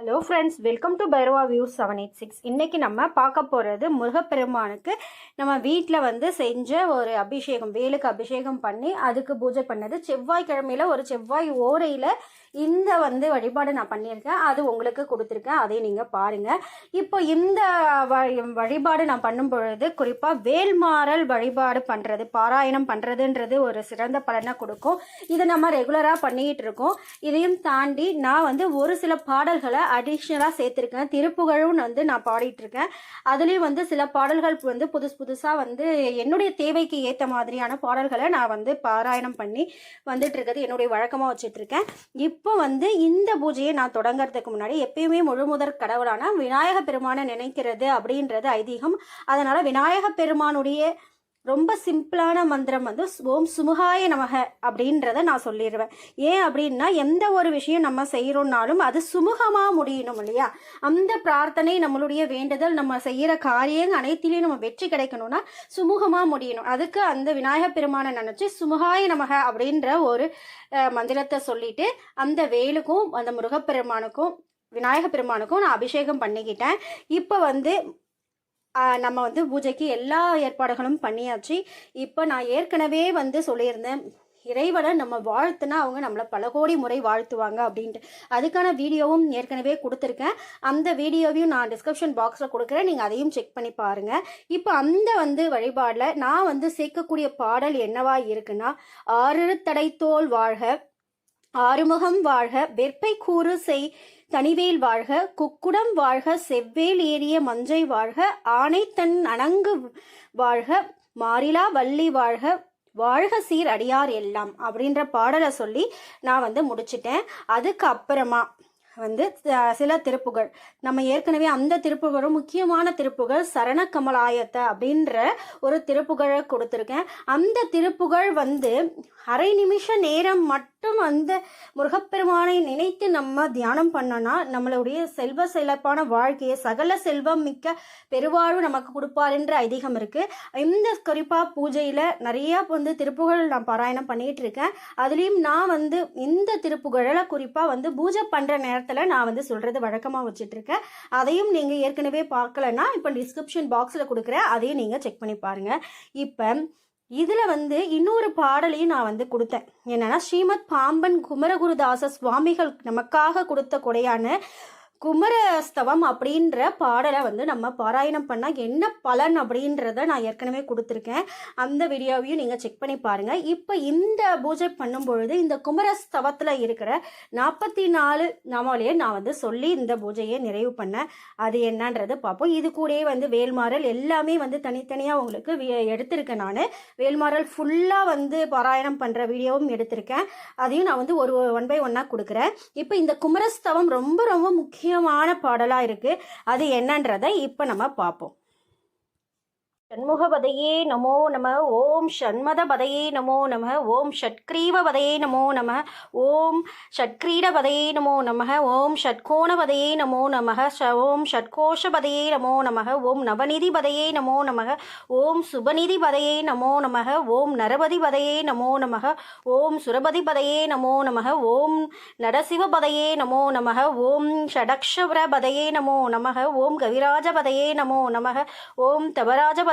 Hello friends welcome to Bhairava view seven eight six இன்றைக்கி நம்ம பார்க்க போகிறது முருகப்பெருமானுக்கு நம்ம வீட்டில் வந்து செஞ்ச ஒரு அபிஷேகம் வேலுக்கு அபிஷேகம் பண்ணி அதுக்கு பூஜை பண்ணது செவ்வாய்க்கிழமையில் ஒரு செவ்வாய் ஓரையில் இந்த வந்து வழிபாடு நான் பண்ணியிருக்கேன். அது உங்களுக்கு கொடுத்துருக்கேன். அதையும் நீங்கள் பாருங்கள் இப்போ இந்த வழிபாடு நான் பண்ணும் பொழுது குறிப்பாக வேல்மாறல் வழிபாடு பண்ணுறது பாராயணம் பண்ணுறதுன்றது ஒரு சிறந்த பலனை கொடுக்கும். இதை நம்ம ரெகுலராக பண்ணிக்கிட்டு இருக்கோம். இதையும் தாண்டி நான் வந்து ஒரு சில பாடல்களை அடிஷ்னலாக சேர்த்துருக்கேன். திருப்புகழும் வந்து நான் பாடிட்டு இருக்கேன். அதுலேயும் வந்து சில பாடல்கள் வந்து புதுசு புதுசாக வந்து என்னுடைய தேவைக்கு ஏற்ற மாதிரியான பாடல்களை நான் வந்து பாராயணம் பண்ணி வந்துட்டு இருக்கிறது என்னுடைய வழக்கமாக வச்சுட்டு இருக்கேன். இப்போ வந்து இந்த பூஜையை நான் தொடங்குறதுக்கு முன்னாடி எப்பயுமே முழுமுதற் கடவுளான விநாயக பெருமானை நினைக்கிறது அப்படின்றது ஐதீகம். அதனால விநாயக பெருமானுடைய ரொம்ப சிம்பிளான மந்திரம் வந்து ஓம் சுமுகாய நமக அப்படின்றத நான் சொல்லிடுவேன் ஏன் அப்படின்னா எந்த ஒரு விஷயம் நம்ம செய்கிறோம்னாலும் அது சுமூகமாக முடியணும் இல்லையா? அந்த பிரார்த்தனை நம்மளுடைய வேண்டுதல் நம்ம செய்கிற காரியங்கள் அனைத்திலையும் நம்ம வெற்றி கிடைக்கணும்னா சுமூகமாக முடியணும். அதுக்கு அந்த விநாயகப் பெருமானை நினச்சி சுமுகாய நமக அப்படின்ற ஒரு மந்திரத்தை சொல்லிட்டு அந்த வேலுக்கும் அந்த முருகப்பெருமானுக்கும் விநாயகப் பெருமானுக்கும் நான் அபிஷேகம் பண்ணிக்கிட்டேன். இப்போ வந்து நம்ம வந்து பூஜைக்கு எல்லா ஏற்பாடுகளும் பண்ணியாச்சு. இப்போ நான் ஏற்கனவே வந்து சொல்லியிருந்தேன் இறைவனை நம்ம வாழ்த்துனா அவங்க நம்மளை பல கோடி முறை வாழ்த்துவாங்க அப்படின்ட்டு. அதுக்கான வீடியோவும் ஏற்கனவே கொடுத்துருக்கேன். அந்த வீடியோவையும் நான் டிஸ்கிரிப்ஷன் பாக்ஸில் கொடுக்குறேன். நீங்கள் அதையும் செக் பண்ணி பாருங்கள் இப்போ அந்த வந்து வழிபாடில் நான் வந்து சேர்க்கக்கூடிய பாடல் என்னவா இருக்குன்னா ஆறு தடைத்தோல் வாழ்க ஆறுமுகம் வாழ்க வெற்பை கூறு செய் தனிவேல் வாழ்க குக்குடம் வாழ்க செவ்வேல் ஏறிய மஞ்சை வாழ்க ஆனை தன் அணங்கு வாழ்க மாறிலா வள்ளி வாழ்க வாழ்க சீர் அடியார் எல்லாம் அப்படின்ற பாடலை சொல்லி நான் வந்து முடிச்சிட்டேன். அதுக்கு அப்புறமா வந்து சில திருப்புகள். நம்ம ஏற்கனவே அந்த திருப்புகழும் முக்கியமான திருப்புகள் சரண கமலாயத்தை அப்படின்ற ஒரு திருப்புகழை கொடுத்துருக்கேன். அந்த திருப்புகழ் வந்து அரை நிமிஷ நேரம் மட்டும் அந்த முருகப்பெருமானை நினைத்து நம்ம தியானம் பண்ணோன்னா நம்மளுடைய செல்வ செழிப்பான வாழ்க்கையை சகல செல்வம் மிக்க பெருவாழ்வு நமக்கு கொடுப்பாருன்ற ஐதீகம் இருக்குது இந்த குறிப்பாக பூஜையில் நிறையா வந்து திருப்புகழ் நான் பாராயணம் பண்ணிகிட்டு இருக்கேன். அதுலேயும் நான் வந்து இந்த திருப்புகழில் குறிப்பாக வந்து பூஜை பண்ணுற நேரத்தில் நான் வந்து சொல்கிறது வழக்கமாக வச்சுட்ருக்கேன் அதையும் நீங்கள் ஏற்கனவே பார்க்கலன்னா இப்போ டிஸ்கிரிப்ஷன் பாக்ஸில் கொடுக்குறேன். அதையும் நீங்கள் செக் பண்ணி பாருங்கள் இப்போ இதில் வந்து இன்னொரு பாடலையும் நான் வந்து கொடுத்தேன். என்னென்னா ஸ்ரீமத் பாம்பன் குமரகுருதாச சுவாமிகள் நமக்காக கொடுத்த கொடையான குமரஸ்தவம் அப்படின்ற பாடலை வந்து நம்ம பாராயணம் பண்ணால் என்ன பலன் அப்படின்றத நான் ஏற்கனவே கொடுத்துருக்கேன். அந்த வீடியோவையும் நீங்கள் செக் பண்ணி பாருங்கள் இப்போ இந்த பூஜை பண்ணும் பொழுது இந்த குமரஸ்தவத்தில் இருக்கிற நாற்பத்தி நாலு நாமாலேயே நான் வந்து சொல்லி இந்த பூஜையை நிறைவு பண்ணேன். அது என்னன்றது பார்ப்போம். இது கூடயே வந்து வேல்மாறல் எல்லாமே வந்து தனித்தனியாக உங்களுக்கு எடுத்திருக்கேன் நான். வேல்மாறல் ஃபுல்லாக வந்து பாராயணம் பண்ணுற வீடியோவும் எடுத்திருக்கேன். அதையும் நான் வந்து ஒரு ஒன் பை ஒன்னாக கொடுக்குறேன். இப்போ இந்த குமரஸ்தவம் ரொம்ப ரொம்ப முக்கியமான பாடலாக இருக்குது அது என்னன்றதை இப்போ நம்ம பார்ப்போம். ஷண்முகபதையே நமோ நம ஓம் ஷண்மதபதையே நமோ நம ஓம் ஷட்கிரீவபதையே நமோ நம ஓம் ஷட்கிரீடபதையே நமோ நம ஓம் ஷட்கோணபதையே நமோ நம ஓம் ஷட்கோஷபதையே நமோ நம ஓம் நவநிதிபதையே நமோ நம ஓம் சுபநிதிபதையே நமோ நம ஓம் நரபதிபதையே நமோ நம ஓம் சுரபதிபதையே நமோ நம ஓம் நடசிவபதையே நமோ நம ஓம் ஷடக்ஷரபதையே நமோ நம ஓம் கவிராஜபதையே நமோ நம ஓம்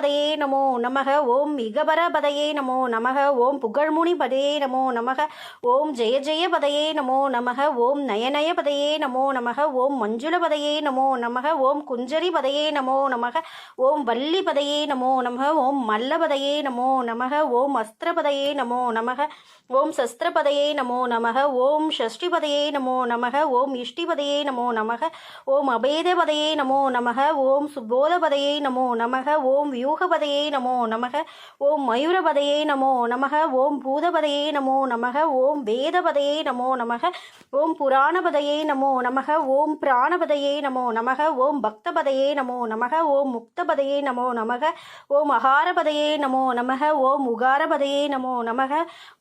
தபராஜபதையே நமோ நமக ஓம் இகபரபதையே நமோ நமக ஓம் புகழ்முனி பதையே நமோ நமக ஓம் ஜெய ஜெய பதையே நமோ நமக ஓம் நயநய பதையே நமோ நமக ஓம் மஞ்சுள பதையே நமோ நமக ஓம் குஞ்சரி பதையே நமோ நமக ஓம் வள்ளி பதையே நமோ நமக ஓம் மல்லபதையே நமோ நமக ஓம் அஸ்திரபதையே நமோ நமக ஓம் சஸ்திரபதையே நமோ நமக ஓம் ஷஷ்டிபதையே நமோ நமக ஓம் இஷ்டிபதையே நமோ நமக ஓம் அபேதபதையே நமோ நமக ஓம் சுபோதபதையே நமோ நமக ஓம் வியூ வியூகபதையே நமோ நமக ஓம் மயூரபதையே நமோ நமக ஓம் பூதபதையே நமோ நமக ஓம் வேதபதையே நமோ நமக ஓம் புராணபதையே நமோ நமக ஓம் பிராணபதையே நமோ நமக ஓம் பக்தபதையே நமோ நமக ஓம் முக்தபதையே நமோ நமக ஓம் அகாரபதையே நமோ நமக ஓம் உகாரபதையே நமோ நமக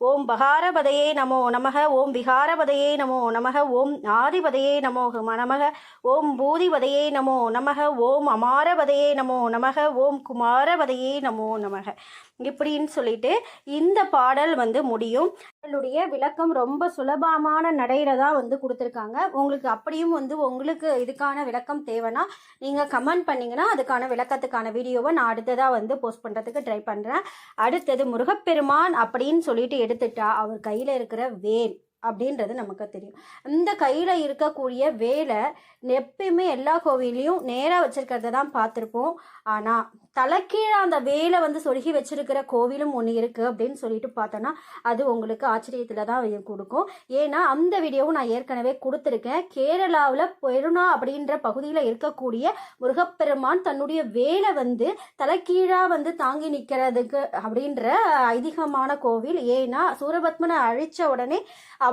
ஓம் பகாரபதையே நமோ நமக ஓம் விகாரபதையே நமோ நமக ஓம் ஆதிபதையே நமோ நமக ஓம் பூதிபதையே நமோ நமக ஓம் அமாரபதையே நமோ நமக ஓம் குமார பார்வதியே நமோ நமக. இப்படின்னு சொல்லிட்டு இந்த பாடல் வந்து முடியும். பாடலுடைய விளக்கம் ரொம்ப சுலபமான நடையில தான் வந்து கொடுத்துருக்காங்க. உங்களுக்கு அப்படியும் வந்து உங்களுக்கு இதுக்கான விளக்கம் தேவைன்னா நீங்கள் கமெண்ட் பண்ணிங்கன்னா அதுக்கான விளக்கத்துக்கான வீடியோவை நான் அடுத்ததாக வந்து போஸ்ட் பண்ணுறதுக்கு ட்ரை பண்ணுறேன் அடுத்தது முருகப்பெருமான் அப்படின்னு சொல்லிட்டு எடுத்துட்டா அவர் கையில் இருக்கிற வேல். அப்படின்றது நமக்கு தெரியும். இந்த கையில் இருக்கக்கூடிய வேலை எப்பயுமே எல்லா கோவிலையும் நேராக வச்சுருக்கிறத தான் பார்த்துருப்போம். ஆனால் தலைக்கீழே அந்த வேலை வந்து சொருகி வச்சிருக்கிற கோவிலும் ஒன்று இருக்குது அப்படின்னு சொல்லிட்டு பார்த்தோன்னா அது உங்களுக்கு ஆச்சரியத்தில் தான் கொடுக்கும். ஏன்னா அந்த வீடியோவும் நான் ஏற்கனவே கொடுத்துருக்கேன். கேரளாவில் பெருனா அப்படின்ற பகுதியில் இருக்கக்கூடிய முருகப்பெருமான் தன்னுடைய வேலை வந்து தலைக்கீழாக வந்து தாங்கி நிற்கிறதுக்கு அப்படின்ற ஐதீகமான கோவில். ஏன்னா சூரபத்மனை அழித்த உடனே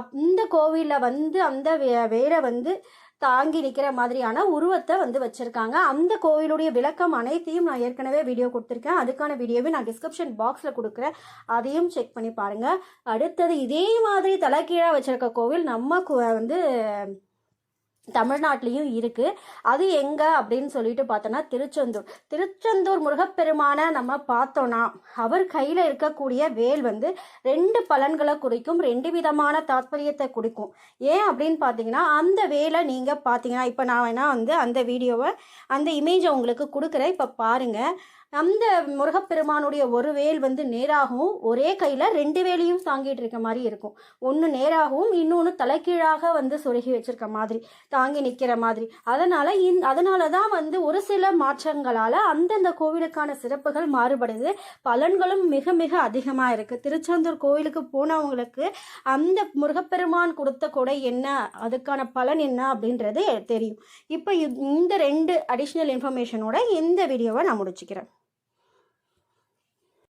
அப்- இந்த கோவிலில் வந்து அந்த வே- வேரை வந்து தாங்கி நிற்கிற மாதிரியான உருவத்தை வந்து வச்சுருக்காங்க. அந்த கோவிலுடைய விளக்கம் அனைத்தையும் நான் ஏற்கனவே வீடியோ கொடுத்துருக்கேன். அதுக்கான வீடியோவை நான் டிஸ்கிரிப்ஷன் பாக்ஸில் கொடுக்குறேன். அதையும் செக் பண்ணி பாருங்கள் அடுத்தது இதே மாதிரி தலைக்கீழாக வச்சுருக்க கோவில் நம்ம வந்து தமிழ்நாட்டிலையும் இருக்குது அது எங்கே அப்படின்னு சொல்லிட்டு பார்த்தோன்னா திருச்செந்தூர். திருச்செந்தூர் முருகப்பெருமானை நம்ம பார்த்தோன்னா அவர் கையில் இருக்கக்கூடிய வேல் வந்து ரெண்டு பலன்களை குறிக்கும் ரெண்டு விதமான தாத்பரியத்தை கொடுக்கும். ஏன் அப்படின்னு பார்த்தீங்கன்னா அந்த வேலை நீங்கள் பார்த்தீங்கன்னா இப்போ நான் வேணா வந்து அந்த வீடியோவை அந்த இமேஜை உங்களுக்கு கொடுக்குறேன். இப்போ பாருங்கள் அந்த முருகப்பெருமானுடைய ஒரு வேல் வந்து நேராகவும் ஒரே கையில் ரெண்டு வேலையும் தாங்கிட்டு இருக்க மாதிரி இருக்கும். ஒன்று நேராகவும் இன்னொன்று தலைக்கீழாக வந்து சொருகி வச்சிருக்க மாதிரி தாங்கி நிற்கிற மாதிரி. அதனால் இந் அதனால தான் வந்து ஒரு சில மாற்றங்களால் அந்தந்த கோவிலுக்கான சிறப்புகள் மாறுபடுது. பலன்களும் மிக மிக அதிகமாக இருக்குது திருச்செந்தூர் கோவிலுக்கு போனவங்களுக்கு அந்த முருகப்பெருமான் கொடுத்த கொடை என்ன அதுக்கான பலன் என்ன அப்படின்றது தெரியும். இப்போ இந்த ரெண்டு அடிஷ்னல் இன்ஃபர்மேஷனோட இந்த வீடியோவை நான் முடிச்சுக்கிறேன்.